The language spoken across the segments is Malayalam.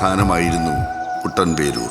ഉത്ഭവസ്ഥാനമായിരുന്നു കുട്ടൻപേരൂർ.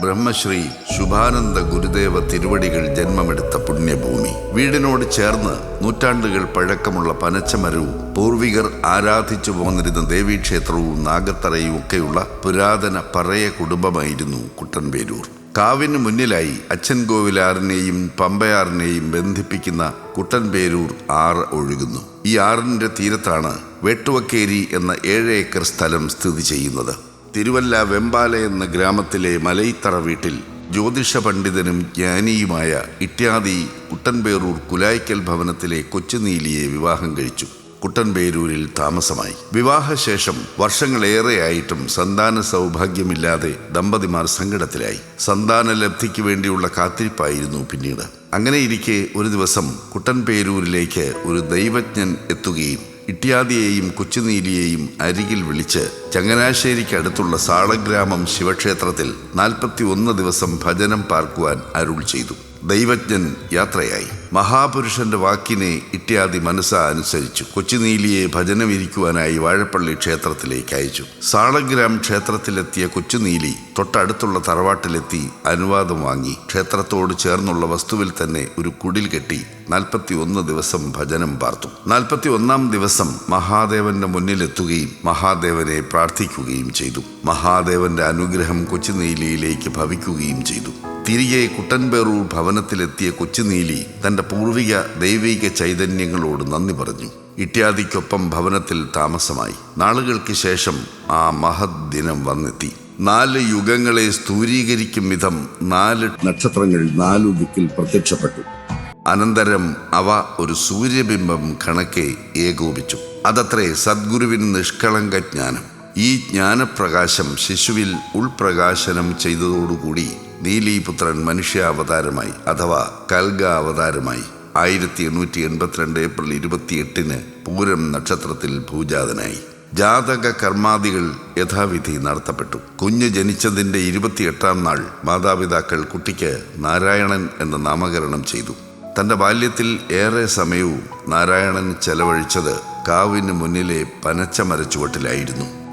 ബ്രഹ്മശ്രീ ശുഭാനന്ദ ഗുരുദേവ തിരുവടികൾ ജന്മമെടുത്ത പുണ്യഭൂമി. വീടിനോട് ചേർന്ന് നൂറ്റാണ്ടുകൾ പഴക്കമുള്ള പനച്ചമരവും പൂർവികർ ആരാധിച്ചു പോന്നിരുന്ന ദേവീക്ഷേത്രവും നാഗത്തറയും ഒക്കെയുള്ള പുരാതന പറയ കുടുംബമായിരുന്നു കുട്ടൻപേരൂർ. കാവിന് മുന്നിലായി അച്ഛൻ കോവിലാറിനെയും പമ്പയാറിനെയും ബന്ധിപ്പിക്കുന്ന കുട്ടൻപേരൂർ ആറ് ഒഴുകുന്നു. ഈ ആറിന്റെ തീരത്താണ് വെട്ടുവക്കേരി എന്ന ഏഴ് ഏക്കർ സ്ഥലം സ്ഥിതി ചെയ്യുന്നത്. തിരുവല്ല വെമ്പാല എന്ന ഗ്രാമത്തിലെ മലയിത്തറ വീട്ടിൽ ജ്യോതിഷ പണ്ഡിതനും ജ്ഞാനിയുമായ ഇട്യാദി കുട്ടൻപേരൂർ കുലായ്ക്കൽ ഭവനത്തിലെ കൊച്ചുനീലിയെ വിവാഹം കഴിച്ചു. കുട്ടൻപേരൂരിൽ താമസമായി. വിവാഹശേഷം വർഷങ്ങളേറെയായിട്ടും സന്താന സൗഭാഗ്യമില്ലാതെ ദമ്പതിമാർ സങ്കടത്തിലായി. സന്താന ലബ്ധിക്ക് വേണ്ടിയുള്ള കാത്തിരിപ്പായിരുന്നു പിന്നീട്. അങ്ങനെയിരിക്കെ ഒരു ദിവസം കുട്ടൻപേരൂരിലേക്ക് ഒരു ദൈവജ്ഞൻ എത്തുകയും ഇട്യാദിയെയും കൊച്ചുനീലിയെയും അരികിൽ വിളിച്ച് ചങ്ങനാശ്ശേരിക്ക് അടുത്തുള്ള സാളഗ്രാമം ശിവക്ഷേത്രത്തിൽ നാൽപ്പത്തി ഒന്ന് ദിവസം ഭജനം പാർക്കുവാൻ അരുൾ ചെയ്തു. ദൈവജ്ഞൻ യാത്രയായി. മഹാപുരുഷന്റെ വാക്കിനെ ഇട്ടിയാദി മനസ്സ അനുസരിച്ചു. കൊച്ചുനീലിയെ ഭജനമിരിക്കുവാനായി വാഴപ്പള്ളി ക്ഷേത്രത്തിലേക്ക് അയച്ചു. സാളഗ്രാം ക്ഷേത്രത്തിലെത്തിയ കൊച്ചുനീലി തൊട്ടടുത്തുള്ള തറവാട്ടിലെത്തി അനുവാദം വാങ്ങി. ക്ഷേത്രത്തോട് ചേർന്നുള്ള വസ്തുവിൽ തന്നെ ഒരു കുടിൽ കെട്ടി നാൽപ്പത്തി ഒന്ന് ദിവസം ഭജനം പാർത്തു. നാൽപ്പത്തി ഒന്നാം ദിവസം മഹാദേവന്റെ മുന്നിലെത്തുകയും മഹാദേവനെ പ്രാർത്ഥിക്കുകയും ചെയ്തു. മഹാദേവന്റെ അനുഗ്രഹം കൊച്ചുനീലിയിലേക്ക് ഭവിക്കുകയും ചെയ്തു. തിരികെ കുട്ടൻപേറൂർ ഭവനത്തിലെത്തിയ കൊച്ചുനീലി തന്റെ പൂർവിക ദൈവിക ചൈതന്യങ്ങളോട് നന്ദി പറഞ്ഞു. ഇട്ട്യാദിക്കൊപ്പം ഭവനത്തിൽ താമസമായി. നാളുകൾക്ക് ശേഷം ആ മഹത് ദിനം വന്നെത്തി. നാല് യുഗങ്ങളെ സ്ഥൂരീകരിക്കും വിധം നാല് നക്ഷത്രങ്ങൾ നാലു ദിക്കിൽ പ്രത്യക്ഷപ്പെട്ടു. അനന്തരം അവ ഒരു സൂര്യബിംബം കണക്കെ ഏകോപിച്ചു. അതത്രേ സദ്ഗുരുവിന് നിഷ്കളങ്ക ജ്ഞാനം. ഈ ജ്ഞാനപ്രകാശം ശിശുവിൽ ഉൾപ്രകാശനം ചെയ്തതോടുകൂടി നീലിപുത്രൻ മനുഷ്യാവതാരമായി അഥവാ കൽഗ അവതാരമായി ആയിരത്തി എണ്ണൂറ്റി എൺപത്തിരണ്ട് ഏപ്രിൽ ഇരുപത്തിയെട്ടിന് പൂരം നക്ഷത്രത്തിൽ ഭൂജാതനായി. ജാതക കർമാദികൾ യഥാവിധി നടത്തപ്പെട്ടു. കുഞ്ഞ് ജനിച്ചതിന്റെ ഇരുപത്തിയെട്ടാം നാൾ മാതാപിതാക്കൾ കുട്ടിക്ക് നാരായണൻ എന്ന നാമകരണം ചെയ്തു. തന്റെ ബാല്യത്തിൽ ഏറെ സമയവും നാരായണൻ ചെലവഴിച്ചത് കാവിന് മുന്നിലെ പനച്ച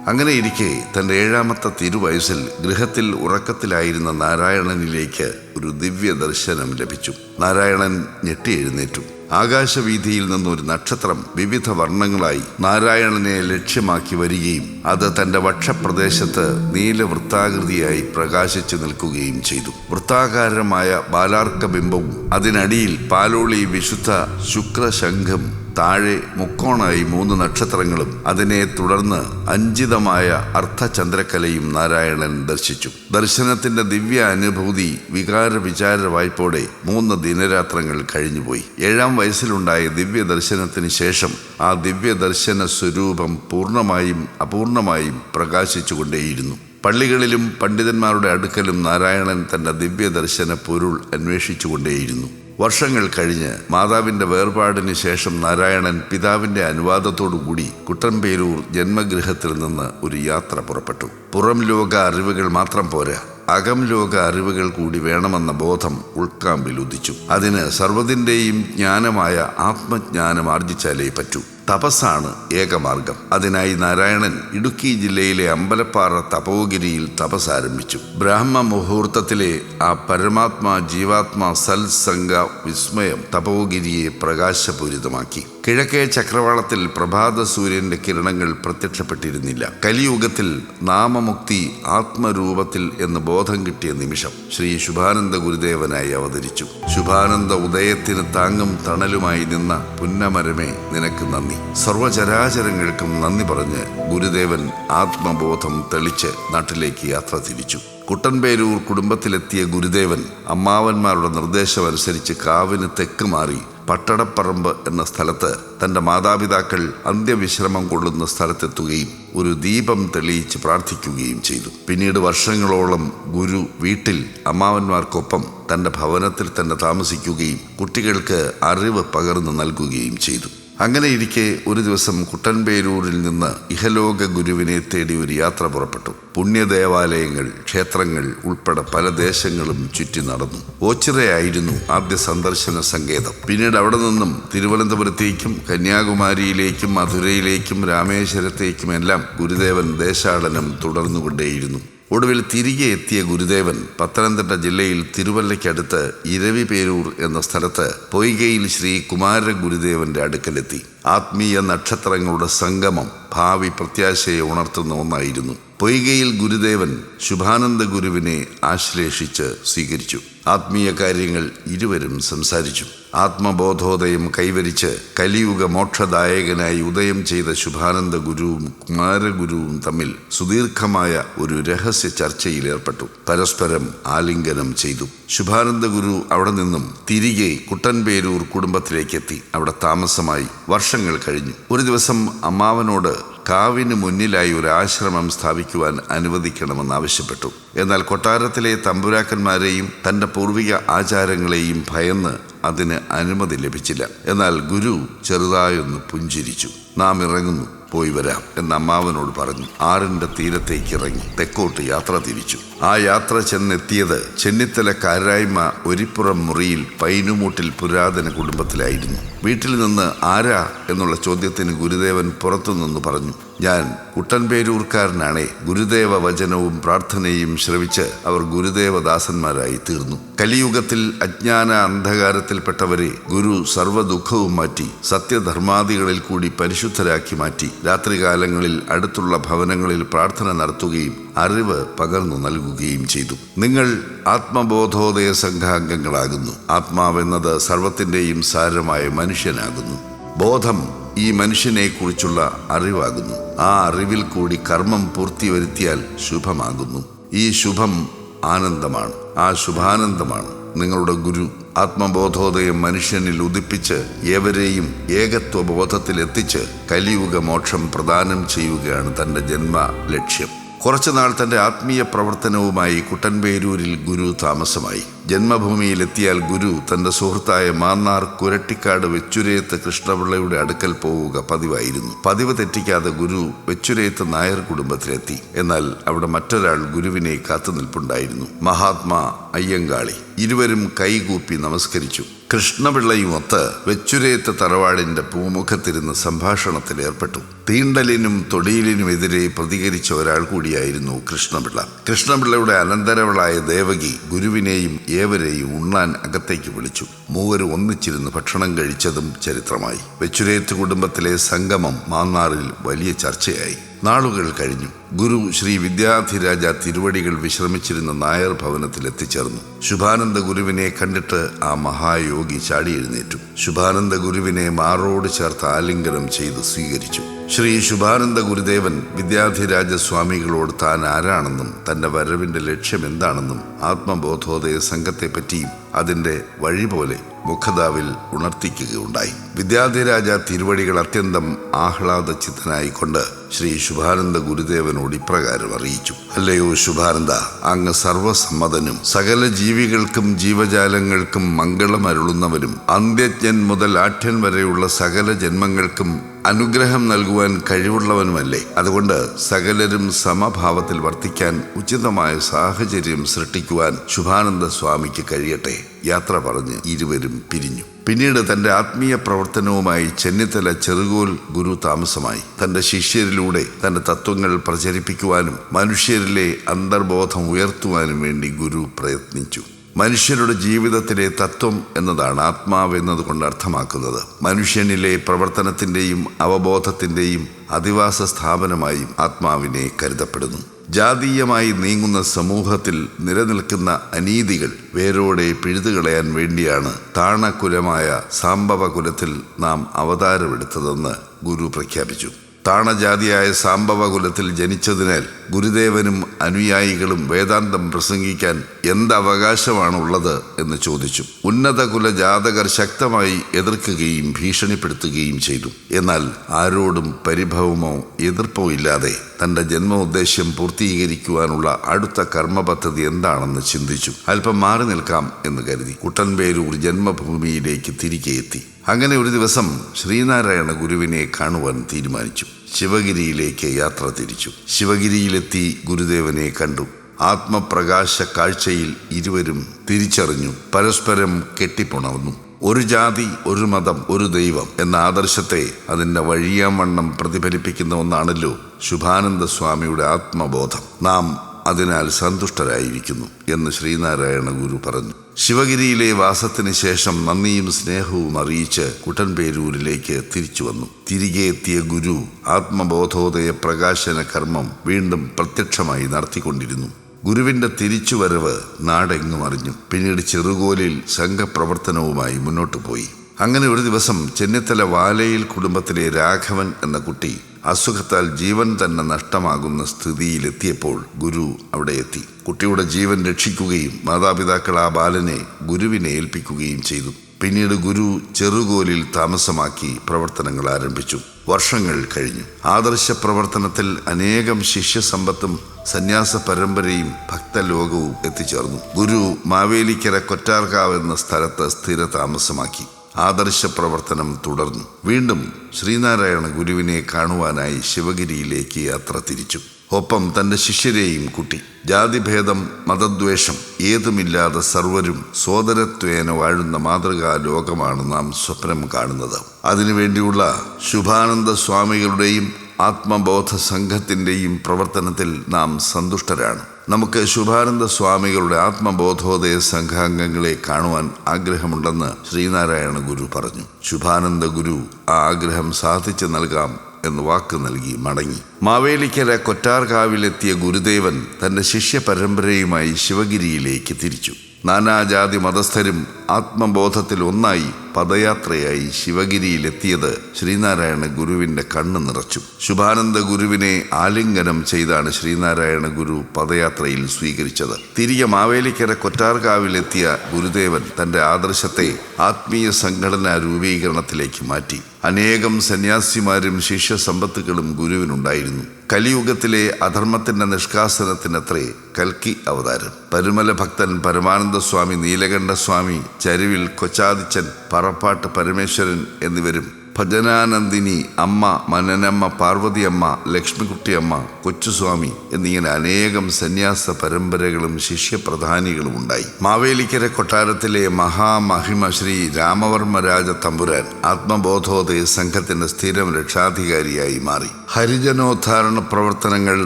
അങ്ങനെ ഇരിക്കെ തന്റെ ഏഴാമത്തെ തിരുവയസ്സിൽ ഗൃഹത്തിൽ ഉറക്കത്തിലായിരുന്ന നാരായണനിലേക്ക് ഒരു ദിവ്യ ദർശനം ലഭിച്ചു. നാരായണൻ ഞെട്ടി എഴുന്നേറ്റു. ആകാശവീതിയിൽ നിന്നൊരു നക്ഷത്രം വിവിധ വർണങ്ങളായി നാരായണനെ ലക്ഷ്യമാക്കി വരികയും അത് തന്റെ വക്ഷപ്രദേശത്ത് നീലവൃത്താകൃതിയായി പ്രകാശിച്ചു നിൽക്കുകയും ചെയ്തു. വൃത്താകാരമായ ബാലാർക്ക ബിംബവും അതിനടിയിൽ പാലോളി വിശുദ്ധ ശുക്രശംഖം താഴെ മുക്കോണായി മൂന്ന് നക്ഷത്രങ്ങളും അതിനെ തുടർന്ന് അഞ്ചിതമായ അർത്ഥചന്ദ്രക്കലയും നാരായണൻ ദർശിച്ചു. ദർശനത്തിന്റെ ദിവ്യ അനുഭൂതി വികാര വിചാര വായ്പോടെ മൂന്ന് ദിനരാത്രങ്ങൾ കഴിഞ്ഞുപോയി. ഏഴാം വയസ്സിലുണ്ടായ ദിവ്യ ദർശനത്തിന് ശേഷം ആ ദിവ്യ ദർശന സ്വരൂപം പൂർണമായും അപൂർണമായും പ്രകാശിച്ചുകൊണ്ടേയിരുന്നു. പള്ളികളിലും പണ്ഡിതന്മാരുടെ അടുക്കലും നാരായണൻ തന്റെ ദിവ്യ ദർശന പൊരുൾ അന്വേഷിച്ചുകൊണ്ടേയിരുന്നു. വർഷങ്ങൾ കഴിഞ്ഞ് മാതാവിന്റെ വേർപാടിന് ശേഷം നാരായണൻ പിതാവിന്റെ അനുവാദത്തോടുകൂടി കുട്ടമ്പേരൂർ ജന്മഗൃഹത്തിൽ നിന്ന് ഒരു യാത്ര പുറപ്പെട്ടു. പുറം ലോക അറിവുകൾ മാത്രം പോരാ അകം ലോക അറിവുകൾ കൂടി വേണമെന്ന ബോധം ഉൾക്കാമ്പിൽ ഉദിച്ചു. അതിന് സർവതിന്റെയും ജ്ഞാനമായ ആത്മജ്ഞാനം ആർജിച്ചാലേ പറ്റൂ. തപസ്സാണ് ഏകമാർഗം. അതിനായി നാരായണൻ ഇടുക്കി ജില്ലയിലെ അമ്പലപ്പാറ തപോഗിരിയിൽ തപസ് ആരംഭിച്ചു ബ്രാഹ്മ മുഹൂർത്തത്തിലെ ആ പരമാത്മാ ജീവാത്മാ സൽസംഗ വിസ്മയം തപോഗിരിയെ പ്രകാശപൂരിതമാക്കി. കിഴക്കേ ചക്രവാളത്തിൽ പ്രഭാത സൂര്യന്റെ കിരണങ്ങൾ പ്രത്യക്ഷപ്പെട്ടിരുന്നില്ല. കലിയുഗത്തിൽ നാമമുക്തി ആത്മരൂപത്തിൽ എന്ന് ബോധം കിട്ടിയ നിമിഷം ശ്രീ ശുഭാനന്ദ ഗുരുദേവനായി അവതരിച്ചു. ശുഭാനന്ദ ഉദയത്തിന് താങ്ങും തണലുമായി നിന്ന പുന്നമരമേ നിനക്ക് നന്ദി. സർവചരാചരങ്ങൾക്കും നന്ദി പറഞ്ഞ് ഗുരുദേവൻ ആത്മബോധം തെളിച്ച് നാട്ടിലേക്ക് യാത്ര തിരിച്ചു. കുട്ടൻപേരൂർ കുടുംബത്തിലെത്തിയ ഗുരുദേവൻ അമ്മാവന്മാരുടെ നിർദ്ദേശമനുസരിച്ച് കാവിന് തെക്ക് മാറി പട്ടടപ്പറമ്പ് എന്ന സ്ഥലത്ത് തന്റെ മാതാപിതാക്കൾ അന്ത്യവിശ്രമം കൊള്ളുന്ന സ്ഥലത്തെത്തുകയും ഒരു ദീപം തെളിയിച്ച് പ്രാർത്ഥിക്കുകയും ചെയ്തു. പിന്നീട് വർഷങ്ങളോളം ഗുരു വീട്ടിൽ അമ്മാവന്മാർക്കൊപ്പം തന്റെ ഭവനത്തിൽ തന്നെ താമസിക്കുകയും കുട്ടികൾക്ക് അറിവ് പകർന്നു നൽകുകയും ചെയ്തു. അങ്ങനെ ഇരിക്കെ ഒരു ദിവസം കുട്ടൻപേരൂരിൽ നിന്ന് ഇഹലോക ഗുരുവിനെ തേടി ഒരു യാത്ര പുറപ്പെട്ടു. പുണ്യദേവാലയങ്ങൾ ക്ഷേത്രങ്ങൾ ഉൾപ്പെടെ പല ദേശങ്ങളും ചുറ്റി നടന്നു. ഓച്ചിറയായിരുന്നു ആദ്യ സന്ദർശന സങ്കേതം. പിന്നീട് അവിടെ നിന്നും തിരുവനന്തപുരത്തേക്കും കന്യാകുമാരിയിലേക്കും മധുരയിലേക്കും രാമേശ്വരത്തേക്കുമെല്ലാം ഗുരുദേവൻ ദേശാടനം തുടർന്നുകൊണ്ടേയിരുന്നു. ഒടുവിൽ തിരികെ എത്തിയ ഗുരുദേവൻ പത്തനംതിട്ട ജില്ലയിൽ തിരുവല്ലയ്ക്കടുത്ത് ഇരവിപേരൂർ എന്ന സ്ഥലത്ത് പൊയ്കയിൽ ശ്രീ കുമാര ഗുരുദേവന്റെ അടുക്കലെത്തി. ആത്മീയ നക്ഷത്രങ്ങളുടെ സംഗമം ഭാവി പ്രത്യാശയെ ഉണർത്തുന്ന ഒന്നായിരുന്നു. പൊയ്കയിൽ ഗുരുദേവൻ ശുഭാനന്ദ ഗുരുവിനെ ആശ്ലേഷിച്ച് സ്വീകരിച്ചു. ആത്മീയ കാര്യങ്ങൾ ഇരുവരും സംസാരിച്ചു. ആത്മബോധോദയം കൈവരിച്ച് കലിയുഗ മോക്ഷദായകനായി ഉദയം ചെയ്ത ശുഭാനന്ദ ഗുരുവും കുമാരഗുരുവും തമ്മിൽ സുദീർഘമായ ഒരു രഹസ്യ ചർച്ചയിൽ ഏർപ്പെട്ടു. പരസ്പരം ആലിംഗനം ചെയ്തു. ശുഭാനന്ദ ഗുരു അവിടെ നിന്നും തിരികെ കുട്ടൻപേരൂർ കുടുംബത്തിലേക്കെത്തി. അവിടെ താമസമായി. വർഷങ്ങൾ കഴിഞ്ഞു. ഒരു ദിവസം അമ്മാവനോട് കാവിന് മുന്നിലായി ഒരു ആശ്രമം സ്ഥാപിക്കുവാൻ അനുവദിക്കണമെന്നാവശ്യപ്പെട്ടു എന്നാൽ കൊട്ടാരത്തിലെ തമ്പുരാക്കന്മാരെയും തന്റെ പൂർവിക ആചാരങ്ങളെയും ഭയന്ന് അതിന് അനുമതി ലഭിച്ചില്ല. എന്നാൽ ഗുരു ചെറുതായൊന്ന് പുഞ്ചിരിച്ചു. നാം ഇറങ്ങുന്നു പോയി വരാം എന്ന് അമ്മാവനോട് പറഞ്ഞു. ആറിന്റെ തീരത്തേക്ക് ഇറങ്ങി തെക്കോട്ട് യാത്ര തിരിച്ചു. ആ യാത്ര ചെന്നെത്തിയത് ചെന്നിത്തല കാരായ്മ ഒരിപ്പുറം മുറിയിൽ പൈനുമൂട്ടിൽ പുരാതന കുടുംബത്തിലായിരുന്നു. വീട്ടിൽ നിന്ന് ആരാ എന്നുള്ള ചോദ്യത്തിന് ഗുരുദേവൻ പുറത്തുനിന്ന് പറഞ്ഞു ഞാൻ കുട്ടൻപേരൂർക്കാരനാണേ. ഗുരുദേവ വചനവും പ്രാർത്ഥനയും ശ്രവിച്ച് അവർ ഗുരുദേവദാസന്മാരായി തീർന്നു. കലിയുഗത്തിൽ അജ്ഞാന അന്ധകാരത്തിൽപ്പെട്ടവരെ ഗുരു സർവദുഃഖവും മാറ്റി സത്യധർമാദികളിൽ കൂടി പരിശുദ്ധരാക്കി മാറ്റി രാത്രികാലങ്ങളിൽ അടുത്തുള്ള ഭവനങ്ങളിൽ പ്രാർത്ഥന നടത്തുകയും അറിവ് പകർന്നു നൽകുകയും ചെയ്തു. നിങ്ങൾ ആത്മബോധോദയ സംഘാംഗങ്ങളാകുന്നു. ആത്മാവെന്നത് സർവത്തിന്റെയും സാരമായ മനുഷ്യനാകുന്നു. ബോധം ഈ മനുഷ്യനെക്കുറിച്ചുള്ള അറിവാകുന്നു. ആ അറിവിൽ കൂടി കർമ്മം പൂർത്തിവരുത്തിയാൽ ശുഭമാകുന്നു. ഈ ശുഭം ആനന്ദമാണ്. ആ ശുഭാനന്ദമാണ് നിങ്ങളുടെ ഗുരു ആത്മബോധോദയം മനുഷ്യനിൽ ഉദിപ്പിച്ച് ഏവരെയും ഏകത്വബോധത്തിലെത്തിച്ച് കലിയുഗ മോക്ഷം പ്രദാനം ചെയ്യുകയാണ് തന്റെ ജന്മ ലക്ഷ്യം കുറച്ചുനാൾ തന്റെ ആത്മീയ പ്രവർത്തനവുമായി കുട്ടൻപേരൂരിൽ ഗുരു താമസമായി. ജന്മഭൂമിയിലെത്തിയാൽ ഗുരു തന്റെ സുഹൃത്തായ മാന്നാർ കുരട്ടിക്കാട് വെച്ചുരേത്ത് കൃഷ്ണപിള്ളയുടെ അടുക്കൽ പോവുക പതിവായിരുന്നു. പതിവ് തെറ്റിക്കാതെ ഗുരു വെച്ചുരേത്ത് നായർ കുടുംബത്തിലെത്തി. എന്നാൽ അവിടെ മറ്റൊരാൾ ഗുരുവിനെ കാത്തുനിൽപ്പുണ്ടായിരുന്നു മഹാത്മാ അയ്യങ്കാളി. ഇരുവരും കൈകൂപ്പി നമസ്കരിച്ചു. കൃഷ്ണപിള്ളയുമൊത്ത് വെച്ചുരേത്ത് തറവാടിന്റെ പൂമുഖത്തിരുന്ന് സംഭാഷണത്തിൽ ഏർപ്പെട്ടു. തീണ്ടലിനും തൊടിയിലിനുമെതിരെ പ്രതികരിച്ച ഒരാൾ കൂടിയായിരുന്നു കൃഷ്ണപിള്ള. കൃഷ്ണപിള്ളയുടെ അനന്തരവളായ ദേവകി ഗുരുവിനെയും ഏവരെയും ഉണ്ണാൻ അകത്തേക്ക് വിളിച്ചു. മൂവരും ഒന്നിച്ചിരുന്ന് ഭക്ഷണം കഴിച്ചതും ചരിത്രമായി. വെച്ചുരേത്ത് കുടുംബത്തിലെ സംഗമം മാന്നാറിൽ വലിയ ചർച്ചയായി. നാളുകൾ കഴിഞ്ഞു. ഗുരു ശ്രീ വിദ്യാധിരാജ തിരുവടികൾ വിശ്രമിച്ചിരുന്ന നായർ ഭവനത്തിൽ എത്തിച്ചേർന്നു. ശുഭാനന്ദ ഗുരുവിനെ കണ്ടിട്ട് ആ മഹായോഗി ചാടിയെഴുന്നേറ്റു. ശുഭാനന്ദ ഗുരുവിനെ മാറോട് ചേർത്ത് ആലിംഗനം ചെയ്ത് സ്വീകരിച്ചു. ശ്രീ ശുഭാനന്ദ ഗുരുദേവൻ വിദ്യാധിരാജ സ്വാമികളോട് താൻ ആരാണെന്നും തന്റെ വരവിന്റെ ലക്ഷ്യം എന്താണെന്നും ആത്മബോധോദയ സംഘത്തെപ്പറ്റിയും അതിന്റെ വഴി പോലെ മുഖതാവിൽ ഉണർത്തിക്കുകയുണ്ടായി. വിദ്യാധിരാജ തിരുവടികൾ അത്യന്തം ആഹ്ലാദ ആഹ്ലാദചിത്തനായിക്കൊണ്ട് ശ്രീ ശുഭാനന്ദ ഗുരുദേവനോട് ഇപ്രകാരം അറിയിച്ചു. അല്ലയോ ശുഭാനന്ദ അങ്ങ് സർവസമ്മതനും സകല ജീവികൾക്കും ജീവജാലങ്ങൾക്കും മംഗളം മംഗളമരുളുന്നവരും അന്ത്യജ്ഞൻ മുതൽ ആഠ്യൻ വരെയുള്ള സകല ജന്മങ്ങൾക്കും അനുഗ്രഹം നൽകുവാൻ കഴിവുള്ളവനുമല്ലേ? അതുകൊണ്ട് സകലരും സമഭാവത്തിൽ വർത്തിക്കാൻ ഉചിതമായ സാഹചര്യം സൃഷ്ടിക്കുവാൻ ശുഭാനന്ദ സ്വാമിക്ക് കഴിയട്ടെ. യാത്ര പറഞ്ഞ് ഇരുവരും പിരിഞ്ഞു. പിന്നീട് തന്റെ ആത്മീയ പ്രവർത്തനവുമായി ചെന്നിത്തല ചെറുകോൽ ഗുരു താമസമായി. തന്റെ ശിഷ്യരിലൂടെ തന്റെ തത്വങ്ങൾ പ്രചരിപ്പിക്കുവാനും മനുഷ്യരിലെ അന്തർബോധം ഉയർത്തുവാനും വേണ്ടി ഗുരു പ്രയത്നിച്ചു. മനുഷ്യരുടെ ജീവിതത്തിലെ തത്വം എന്നതാണ് ആത്മാവ് എന്നതുകൊണ്ട് അർത്ഥമാക്കുന്നത്. മനുഷ്യനിലെ പ്രവർത്തനത്തിന്റെയും അവബോധത്തിന്റെയും അധിവാസ സ്ഥാപനമായും ആത്മാവിനെ കരുതപ്പെടുന്നു. ജാതീയമായി നീങ്ങുന്ന സമൂഹത്തിൽ നിലനിൽക്കുന്ന അനീതികൾ വേരോടെ പിഴുതുകളയാൻ വേണ്ടിയാണ് താണകുലമായ സാംബവ കുലത്തിൽ നാം അവതാരമെടുത്തതെന്ന് ഗുരു പ്രഖ്യാപിച്ചു. താണജാതിയായ സാംബവ കുലത്തിൽ ജനിച്ചതിനാൽ ഗുരുദേവനും അനുയായികളും വേദാന്തം പ്രസംഗിക്കാൻ എന്തവകാശമാണുള്ളത് എന്ന് ചോദിച്ചു. ഉന്നത കുല ജാതകർ ശക്തമായി എതിർക്കുകയും ഭീഷണിപ്പെടുത്തുകയും ചെയ്തു. എന്നാൽ ആരോടും പരിഭവമോ എതിർപ്പോ ഇല്ലാതെ തന്റെ ജന്മോദ്ദേശ്യം പൂർത്തീകരിക്കുവാനുള്ള അടുത്ത കർമ്മപദ്ധതി എന്താണെന്ന് ചിന്തിച്ചു. അല്പം മാറി നിൽക്കാം എന്ന് കരുതി കുട്ടൻപേരൂർ ജന്മഭൂമിയിലേക്ക് തിരികെ എത്തി. അങ്ങനെ ഒരു ദിവസം ശ്രീനാരായണ ഗുരുവിനെ കാണുവാൻ തീരുമാനിച്ചു. ശിവഗിരിയിലേക്ക് യാത്ര തിരിച്ചു. ശിവഗിരിയിലെത്തി ഗുരുദേവനെ കണ്ടു. ആത്മപ്രകാശ കാഴ്ചയിൽ ഇരുവരും തിരിച്ചറിഞ്ഞു. പരസ്പരം കെട്ടിപ്പുണർന്നു. ഒരു ജാതി ഒരു മതം ഒരു ദൈവം എന്ന ആദർശത്തെ അതിന്റെ വഴിയാമണ്ണം പ്രതിഫലിപ്പിക്കുന്ന ഒന്നാണല്ലോ ശുഭാനന്ദ സ്വാമിയുടെ ആത്മബോധം. നാം അതിനാൽ സന്തുഷ്ടരായിരിക്കുന്നു എന്ന് ശ്രീനാരായണ ഗുരു പറഞ്ഞു. ശിവഗിരിയിലെ വാസത്തിന് ശേഷം നന്ദിയും സ്നേഹവും അറിയിച്ച് കുട്ടൻപേരൂരിലേക്ക് തിരിച്ചു വന്നു. തിരികെ എത്തിയ ഗുരു ആത്മബോധോദയ പ്രകാശന കർമ്മം വീണ്ടും പ്രത്യക്ഷമായി നടത്തിക്കൊണ്ടിരുന്നു. ഗുരുവിന്റെ തിരിച്ചുവരവ് നാടെങ്ങും അറിഞ്ഞു. പിന്നീട് ചെറുകോലിൽ സംഘപ്രവർത്തനവുമായി മുന്നോട്ടു പോയി. അങ്ങനെ ഒരു ദിവസം ചെന്നിത്തല വാലയിൽ കുടുംബത്തിലെ രാഘവൻ എന്ന കുട്ടി അസുഖത്താൽ ജീവൻ തന്നെ നഷ്ടമാകുന്ന സ്ഥിതിയിലെത്തിയപ്പോൾ ഗുരു അവിടെ എത്തി. കുട്ടിയുടെ ജീവൻ രക്ഷിക്കുകയും മാതാപിതാക്കൾ ആ ബാലനെ ഗുരുവിനെ ഏൽപ്പിക്കുകയും ചെയ്തു. പിന്നീട് ഗുരു ചെറുകോലിൽ താമസമാക്കി പ്രവർത്തനങ്ങൾ ആരംഭിച്ചു. വർഷങ്ങൾ കഴിഞ്ഞു. ആദർശ പ്രവർത്തനത്തിൽ അനേകം ശിഷ്യസമ്പത്തും സന്യാസ പരമ്പരയും ഭക്തലോകവും എത്തിച്ചേർന്നു. ഗുരു മാവേലിക്കര കൊറ്റാർക്കാവ് എന്ന സ്ഥലത്ത് സ്ഥിര താമസമാക്കി ആദർശ പ്രവർത്തനം തുടർന്നു. വീണ്ടും ശ്രീനാരായണ ഗുരുവിനെ കാണുവാനായി ശിവഗിരിയിലേക്ക് യാത്ര തിരിച്ചു. ഒപ്പം തന്റെ ശിഷ്യരെയും കൂട്ടി. ജാതിഭേദം മതദ്വേഷം ഏതുമില്ലാതെ സർവരും സോദരത്വേന വാഴുന്ന മാതൃകാ ലോകമാണ് നാം സ്വപ്നം കാണുന്നത്. അതിനുവേണ്ടിയുള്ള ശുഭാനന്ദ സ്വാമികളുടെയും ആത്മബോധ സംഘത്തിന്റെയും പ്രവർത്തനത്തിൽ നാം സന്തുഷ്ടരാണ്. നമുക്ക് ശുഭാനന്ദ സ്വാമികളുടെ ആത്മബോധോദയ സംഘാംഗങ്ങളെ കാണുവാൻ ആഗ്രഹമുണ്ടെന്ന് ശ്രീനാരായണ ഗുരു പറഞ്ഞു. ശുഭാനന്ദ ഗുരു ആ ആഗ്രഹം സാധിച്ചു നൽകാം എന്ന് വാക്ക് നൽകി മടങ്ങി. മാവേലിക്കര കൊറ്റാർകാവിലെത്തിയ ഗുരുദേവൻ തന്റെ ശിഷ്യ പരമ്പരയുമായി ശിവഗിരിയിലേക്ക് തിരിച്ചു. നാനാജാതി മതസ്ഥരും ആത്മബോധത്തിൽ ഒന്നായി പദയാത്രയായി ശിവഗിരിയിലെത്തിയത് ശ്രീനാരായണ ഗുരുവിന്റെ കണ്ണ് നിറച്ചു. ശുഭാനന്ദ ഗുരുവിനെ ആലിംഗനം ചെയ്താണ് ശ്രീനാരായണ ഗുരു പദയാത്രയിൽ സ്വീകരിച്ചത്. തിരികെ മാവേലിക്കര കൊറ്റാർകാവിലെത്തിയ ഗുരുദേവൻ തന്റെ ആദർശത്തെ ആത്മീയ സംഘടനാ രൂപീകരണത്തിലേക്ക് മാറ്റി. അനേകം സന്യാസിമാരും ശിഷ്യസമ്പത്തുകളും ഗുരുവിനുണ്ടായിരുന്നു. കലിയുഗത്തിലെ അധർമ്മത്തിന്റെ നിഷ്കാസനത്തിനത്രേ കൽക്കി അവതാരം. പരുമല ഭക്തൻ പരമാനന്ദ സ്വാമി നീലകണ്ഠ സ്വാമി ചരുവിൽ കൊച്ചാദിച്ചൻ പറപ്പാട്ട് പരമേശ്വരൻ എന്നിവരും ഭജനാനന്ദിനി അമ്മ മനനമ്മ പാർവതിയമ്മ ലക്ഷ്മിക്കുട്ടിയമ്മ കൊച്ചുസ്വാമി എന്നിങ്ങനെ അനേകം സന്യാസ പരമ്പരകളും ശിഷ്യപ്രധാനികളും ഉണ്ടായി. മാവേലിക്കര കൊട്ടാരത്തിലെ മഹാമഹിമ ശ്രീ രാമവർമ്മരാജ തമ്പുരാൻ ആത്മബോധോദയ സംഘത്തിന്റെ സ്ഥിരം രക്ഷാധികാരിയായി മാറി. ഹരിജനോദ്ധാരണ പ്രവർത്തനങ്ങൾ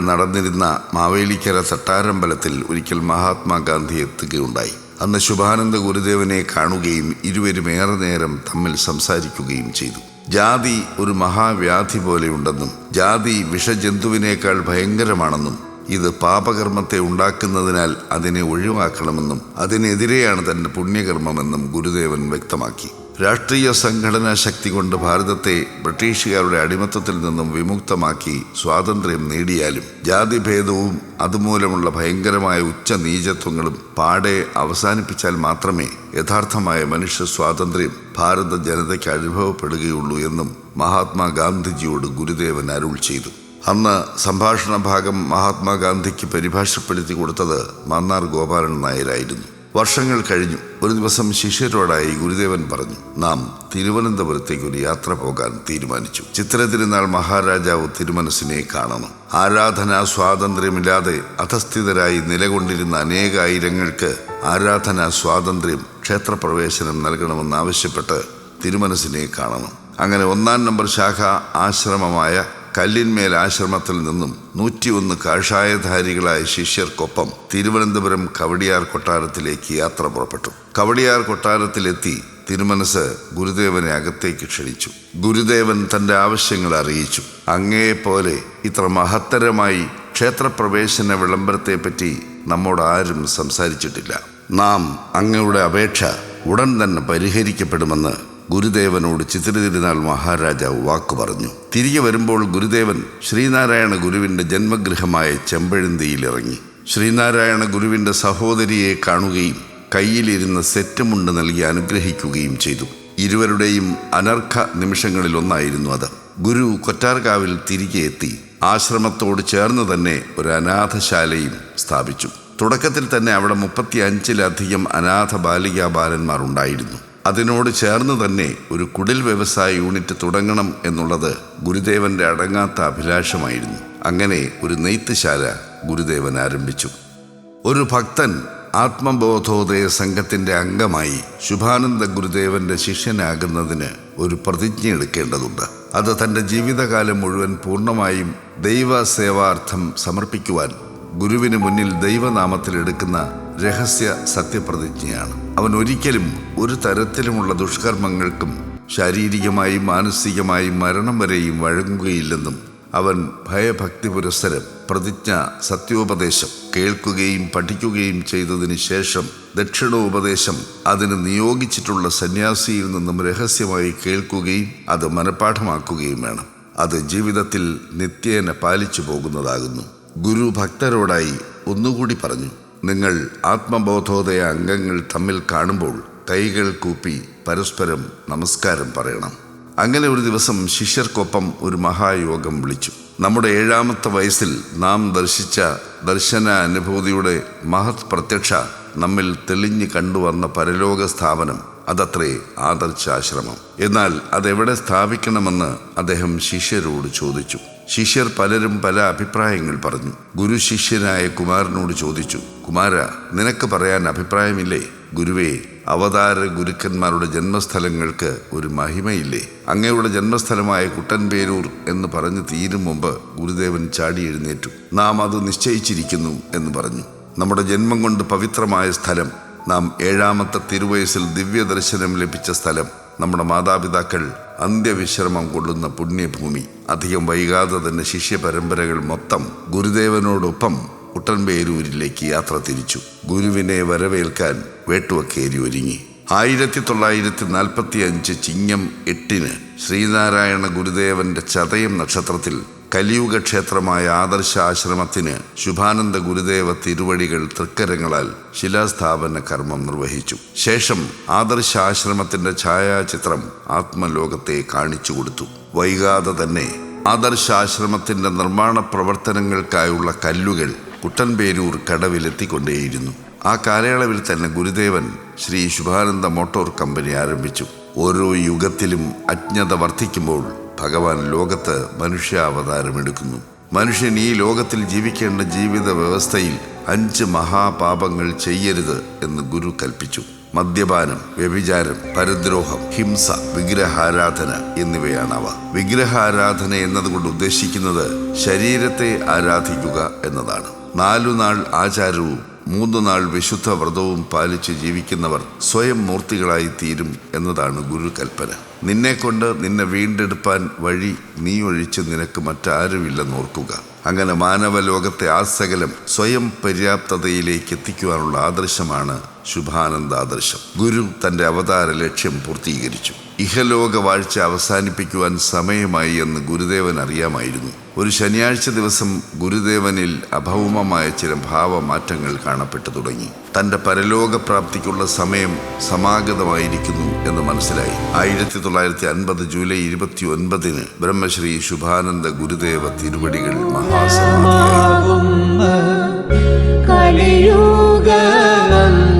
നടന്നിരുന്ന മാവേലിക്കര തട്ടാരമ്പലത്തിൽ ഒരിക്കൽ മഹാത്മാഗാന്ധി എത്തുകയുണ്ടായി. അന്ന് ശുഭാനന്ദ ഗുരുദേവനെ കാണുകയും ഇരുവരും ഏറെ നേരം തമ്മിൽ സംസാരിക്കുകയും ചെയ്തു. ജാതി ഒരു മഹാവ്യാധി പോലെയുണ്ടെന്നും ജാതി വിഷജന്തുവിനേക്കാൾ ഭയങ്കരമാണെന്നും ഇത് പാപകർമ്മത്തെ ഉണ്ടാക്കുന്നതിനാൽ അതിനെ ഒഴിവാക്കണമെന്നും അതിനെതിരെയാണ് തന്റെ പുണ്യകർമ്മമെന്നും ഗുരുദേവൻ വ്യക്തമാക്കി. രാഷ്ട്രീയ സംഘടനാ ശക്തി കൊണ്ട് ഭാരതത്തെ ബ്രിട്ടീഷുകാരുടെ അടിമത്തത്തിൽ നിന്നും വിമുക്തമാക്കി സ്വാതന്ത്ര്യം നേടിയാലും ജാതിഭേദവും അതുമൂലമുള്ള ഭയങ്കരമായ ഉച്ച നീചത്വങ്ങളും പാടെ അവസാനിപ്പിച്ചാൽ മാത്രമേ യഥാർത്ഥമായ മനുഷ്യ സ്വാതന്ത്ര്യം ഭാരത ജനതയ്ക്ക് അനുഭവപ്പെടുകയുള്ളൂ എന്നും മഹാത്മാഗാന്ധിജിയോട് ഗുരുദേവൻ അരുൾ ചെയ്തു. അന്ന് സംഭാഷണ ഭാഗം മഹാത്മാഗാന്ധിക്ക് പരിഭാഷപ്പെടുത്തി കൊടുത്തത് മന്നാർ ഗോപാലൻ നായരായിരുന്നു. വർഷങ്ങൾ കഴിഞ്ഞു. ഒരു ദിവസം ശിഷ്യരോടായി ഗുരുദേവൻ പറഞ്ഞു നാം തിരുവനന്തപുരത്തേക്ക് ഒരു യാത്ര പോകാൻ തീരുമാനിച്ചു. ചിത്രതിരുനാൾ മഹാരാജാവ് തിരുമനസിനെ കാണണം. ആരാധന സ്വാതന്ത്ര്യമില്ലാതെ അധസ്ഥിതരായി നിലകൊണ്ടിരുന്ന അനേകായിരങ്ങൾക്ക് ആരാധന സ്വാതന്ത്ര്യം ക്ഷേത്രപ്രവേശനം നൽകണമെന്നാവശ്യപ്പെട്ട് തിരുമനസിനെ കാണണം. അങ്ങനെ ഒന്നാം നമ്പർ ശാഖ ആശ്രമമായ കല്ലിന്മേൽ ആശ്രമത്തിൽ നിന്നും നൂറ്റിയൊന്ന് കാഷായധാരികളായ ശിഷ്യർക്കൊപ്പം തിരുവനന്തപുരം കവടിയാർ കൊട്ടാരത്തിലേക്ക് യാത്ര പുറപ്പെട്ടു. കവടിയാർ കൊട്ടാരത്തിലെത്തി തിരുമനസ് ഗുരുദേവനെ അകത്തേക്ക് ക്ഷണിച്ചു. ഗുരുദേവൻ തന്റെ ആവശ്യങ്ങൾ അറിയിച്ചു. അങ്ങയെപ്പോലെ ഇത്ര മഹത്തരമായി ക്ഷേത്രപ്രവേശന വിളംബരത്തെപ്പറ്റി നമ്മോട് ആരും സംസാരിച്ചിട്ടില്ല. നാം അങ്ങയുടെ അപേക്ഷ ഉടൻ തന്നെ പരിഹരിക്കപ്പെടുമെന്ന് ഗുരുദേവനോട് ചിത്രതിരുനാൾ മഹാരാജാവ് വാക്കു പറഞ്ഞു. തിരികെ വരുമ്പോൾ ഗുരുദേവൻ ശ്രീനാരായണ ഗുരുവിന്റെ ജന്മഗൃഹമായ ചെമ്പഴുന്തിയിലിറങ്ങി. ശ്രീനാരായണ ഗുരുവിന്റെ സഹോദരിയെ കാണുകയും കയ്യിലിരുന്ന സെറ്റുമുണ്ട് നൽകി അനുഗ്രഹിക്കുകയും ചെയ്തു. ഇരുവരുടെയും അനർഘ നിമിഷങ്ങളിലൊന്നായിരുന്നു അത്. ഗുരു കൊറ്റാർകാവിൽ തിരികെ എത്തി ആശ്രമത്തോട് ചേർന്ന് തന്നെ ഒരു അനാഥശാലയും സ്ഥാപിച്ചു. തുടക്കത്തിൽ തന്നെ അവിടെ മുപ്പത്തി അഞ്ചിലധികം അനാഥ ബാലികാ ബാലന്മാർ ഉണ്ടായിരുന്നു. അതിനോട് ചേർന്ന് തന്നെ ഒരു കുടിൽ വ്യവസായ യൂണിറ്റ് തുടങ്ങണം എന്നുള്ളത് ഗുരുദേവന്റെ അടങ്ങാത്ത അഭിലാഷമായിരുന്നു. അങ്ങനെ ഒരു നെയ്ത്തുശാല ഗുരുദേവൻ ആരംഭിച്ചു. ഒരു ഭക്തൻ ആത്മബോധോദയ സംഘത്തിന്റെ അംഗമായി ശുഭാനന്ദ ഗുരുദേവന്റെ ശിഷ്യനാകുന്നതിന് ഒരു പ്രതിജ്ഞ എടുക്കേണ്ടതുണ്ട്. അത് തന്റെ ജീവിതകാലം മുഴുവൻ പൂർണമായും ദൈവസേവാർത്ഥം സമർപ്പിക്കുവാൻ ഗുരുവിന് മുന്നിൽ ദൈവനാമത്തിൽ എടുക്കുന്ന രഹസ്യ സത്യപ്രതിജ്ഞയാണ്. അവൻ ഒരിക്കലും ഒരു തരത്തിലുമുള്ള ദുഷ്കർമ്മങ്ങൾക്കും ശാരീരികമായും മാനസികമായും മരണം വരെയും വഴങ്ങുകയില്ലെന്നും അവൻ ഭയഭക്തി പുരസ്സരം പ്രതിജ്ഞ സത്യോപദേശം കേൾക്കുകയും പഠിക്കുകയും ചെയ്തതിന് ശേഷം ദക്ഷിണോപദേശം അതിന് നിയോഗിച്ചിട്ടുള്ള സന്യാസിയിൽ നിന്നും രഹസ്യമായി കേൾക്കുകയും അത് മനഃപ്പാഠമാക്കുകയും വേണം. അത് ജീവിതത്തിൽ നിത്യേന പാലിച്ചു പോകുന്നതാകുന്നു. ഗുരു ഭക്തരോടായി ഒന്നുകൂടി പറഞ്ഞു. നിങ്ങൾ ആത്മബോധോദയ അംഗങ്ങൾ തമ്മിൽ കാണുമ്പോൾ കൈകൾ കൂപ്പി പരസ്പരം നമസ്കാരം പറയണം. അങ്ങനെ ഒരു ദിവസം ശിഷ്യർക്കൊപ്പം ഒരു മഹായോഗം വിളിച്ചു. നമ്മുടെ ഏഴാമത്തെ വയസ്സിൽ നാം ദർശിച്ച ദർശന അനുഭൂതിയുടെ മഹത് പ്രത്യക്ഷ നമ്മിൽ തെളിഞ്ഞു കണ്ടുവന്ന പരലോക സ്ഥാപനം അതത്രേ ആദർശാശ്രമം. എന്നാൽ അതെവിടെ സ്ഥാപിക്കണമെന്ന് അദ്ദേഹം ശിഷ്യരോട് ചോദിച്ചു. ശിഷ്യർ പലരും പല അഭിപ്രായങ്ങൾ പറഞ്ഞു. ഗുരു ശിഷ്യനായ കുമാരനോട് ചോദിച്ചു കുമാര നിനക്ക് പറയാൻ അഭിപ്രായമില്ലേ? ഗുരുവേ അവതാര ഗുരുക്കന്മാരുടെ ജന്മസ്ഥലങ്ങൾക്ക് ഒരു മഹിമയില്ലേ? അങ്ങയുടെ ജന്മസ്ഥലമായ കുട്ടൻപേരൂർ എന്ന് പറഞ്ഞു തീരും മുമ്പ് ഗുരുദേവൻ ചാടി എഴുന്നേറ്റു. നാം അത് നിശ്ചയിച്ചിരിക്കുന്നു എന്ന് പറഞ്ഞു. നമ്മുടെ ജന്മം കൊണ്ട് പവിത്രമായ സ്ഥലം നാം ഏഴാമത്തെ തിരുവയസ്സിൽ ദിവ്യദർശനം ലഭിച്ച സ്ഥലം നമ്മുടെ മാതാപിതാക്കൾ അന്ത്യവിശ്രമം കൊള്ളുന്ന പുണ്യഭൂമി. അധികം വൈകാതെ തന്നെ ശിഷ്യ പരമ്പരകൾ മൊത്തം ഗുരുദേവനോടൊപ്പം കുട്ടൻപേരൂരിലേക്ക് യാത്ര തിരിച്ചു. ഗുരുവിനെ വരവേൽക്കാൻ വേട്ടുവക്കേരി ഒരുങ്ങി. ആയിരത്തി തൊള്ളായിരത്തി നാൽപ്പത്തി അഞ്ച് ചിങ്ങം എട്ടിന് ശ്രീനാരായണ ഗുരുദേവന്റെ ചതയം നക്ഷത്രത്തിൽ കലിയുഗ ക്ഷേത്രമായ ആദർശ ആശ്രമത്തിന് ശുഭാനന്ദ ഗുരുദേവ തിരുവടികൾ തൃക്കരങ്ങളാൽ ശിലാസ്ഥാപന കർമ്മം നിർവഹിച്ചു. ശേഷം ആദർശ ആശ്രമത്തിന്റെ ഛായാചിത്രം ആത്മലോകത്തെ കാണിച്ചു കൊടുത്തു. വൈകാതെ തന്നെ ആദർശ ആശ്രമത്തിന്റെ നിർമ്മാണ പ്രവർത്തനങ്ങൾക്കായുള്ള കല്ലുകൾ കുട്ടൻപേരൂർ കടവിലെത്തിക്കൊണ്ടേയിരുന്നു. ആ കാലയളവിൽ തന്നെ ഗുരുദേവൻ ശ്രീ ശുഭാനന്ദ മോട്ടോർ കമ്പനി ആരംഭിച്ചു. ഓരോ യുഗത്തിലും അജ്ഞത വർദ്ധിക്കുമ്പോൾ ഭഗവാൻ ലോകത്ത് മനുഷ്യാവതാരമെടുക്കുന്നു. മനുഷ്യൻ ഈ ലോകത്തിൽ ജീവിക്കേണ്ട ജീവിത വ്യവസ്ഥയിൽ അഞ്ച് മഹാപാപങ്ങൾ ചെയ്യരുത് എന്ന് ഗുരു കൽപ്പിച്ചു. മദ്യപാനം വ്യഭിചാരം പരദ്രോഹം ഹിംസ വിഗ്രഹാരാധന എന്നിവയാണവ. വിഗ്രഹാരാധന എന്നതുകൊണ്ട് ഉദ്ദേശിക്കുന്നത് ശരീരത്തെ ആരാധിക്കുക എന്നതാണ്. നാലുനാൾ ആചാരവും മൂന്ന് നാൾ വിശുദ്ധ വ്രതവും പാലിച്ച് ജീവിക്കുന്നവർ സ്വയം മൂർത്തികളായി തീരും എന്നതാണ് ഗുരു കൽപ്പന. നിന്നെക്കൊണ്ട് നിന്നെ വീണ്ടെടുപ്പാൻ വഴി നീ ഒഴിച്ച് നിനക്ക് മറ്റാരുമില്ലെന്ന് ഓർക്കുക. അങ്ങനെ മാനവ ലോകത്തെ ആസകലം സ്വയം പര്യാപ്തതയിലേക്ക് എത്തിക്കുവാനുള്ള ആദർശമാണ് ശുഭാനന്ദ ആദർശം ഗുരു തന്റെ അവതാര ലക്ഷ്യം പൂർത്തീകരിച്ചു. ഇഹലോക വാഴ്ച അവസാനിപ്പിക്കുവാൻ സമയമായി എന്ന് ഗുരുദേവൻ അറിയാമായിരുന്നു. ഒരു ശനിയാഴ്ച ദിവസം ഗുരുദേവനിൽ അഭൗമമായ ചില ഭാവമാറ്റങ്ങൾ കാണപ്പെട്ടു തുടങ്ങി. തന്റെ പരലോകപ്രാപ്തിക്കുള്ള സമയം സമാഗതമായിരിക്കുന്നു എന്ന് മനസ്സിലായി. ആയിരത്തി തൊള്ളായിരത്തി അൻപത് ജൂലൈ ഇരുപത്തി ഒൻപതിന് ബ്രഹ്മശ്രീ ശുഭാനന്ദ ഗുരുദേവ തിരുവടികൾ മഹാസമാധിയായി. കലിയുഗമന്ത്യത്തിലും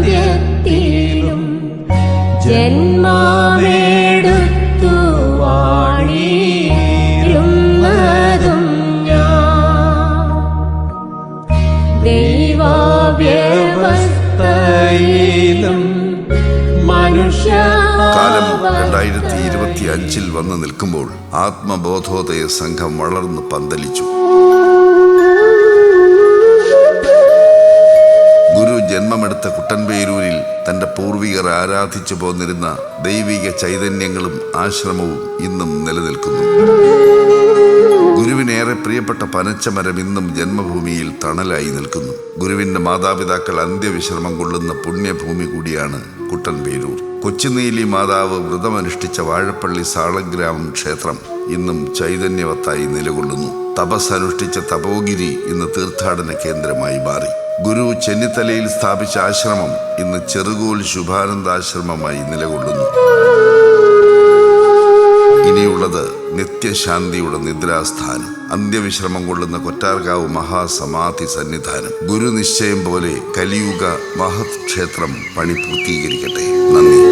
വാണിരുന്നതും ഞാൻ. ദൈവവ്യവസ്ഥയിലും മനുഷ്യ കാലം രണ്ടായിരത്തി ഇരുപത്തി അഞ്ചിൽ വന്ന് നിൽക്കുമ്പോൾ ആത്മബോധോദയ സംഘം വളർന്ന് പന്തലിച്ചു. ആരാധിച്ചു പോന്നിരുന്ന ദൈവിക ചൈതന്യങ്ങളും ആശ്രമവും ഇന്നും നിലനിൽക്കുന്നു. ഗുരുവിനേറെ പ്രിയപ്പെട്ട പനച്ചമരം ഇന്നും ജന്മഭൂമിയിൽ തണലായി നിൽക്കുന്നു. ഗുരുവിന്റെ മാതാപിതാക്കൾ അന്ത്യവിശ്രമം കൊള്ളുന്ന പുണ്യഭൂമി കൂടിയാണ് കുട്ടൻപേരൂർ. കൊച്ചുനീലി മാതാവ് വ്രതമനുഷ്ഠിച്ച വാഴപ്പള്ളി സാളഗ്രാമം ക്ഷേത്രം ഇന്നും ചൈതന്യവത്തായി നിലകൊള്ളുന്നു. തപസ് അനുഷ്ഠിച്ച തപോഗിരി ഇന്ന് തീർത്ഥാടന കേന്ദ്രമായി മാറി. ഗുരു ചെന്നിത്തലയിൽ സ്ഥാപിച്ച ആശ്രമം ഇന്ന് ചെറുകോൽ ശുഭാനന്ദാശ്രമമായി നിലകൊള്ളുന്നു. ഇനിയുള്ളത് നിത്യശാന്തിയുടെ നിദ്രാസ്ഥാനം. അന്ത്യവിശ്രമം കൊള്ളുന്ന കൊറ്റാർകാവ് മഹാസമാധി സന്നിധാനം. ഗുരുനിശ്ചയം പോലെ കലിയുഗ മഹത് ക്ഷേത്രം പണി പൂർത്തീകരിക്കട്ടെ. നന്ദി.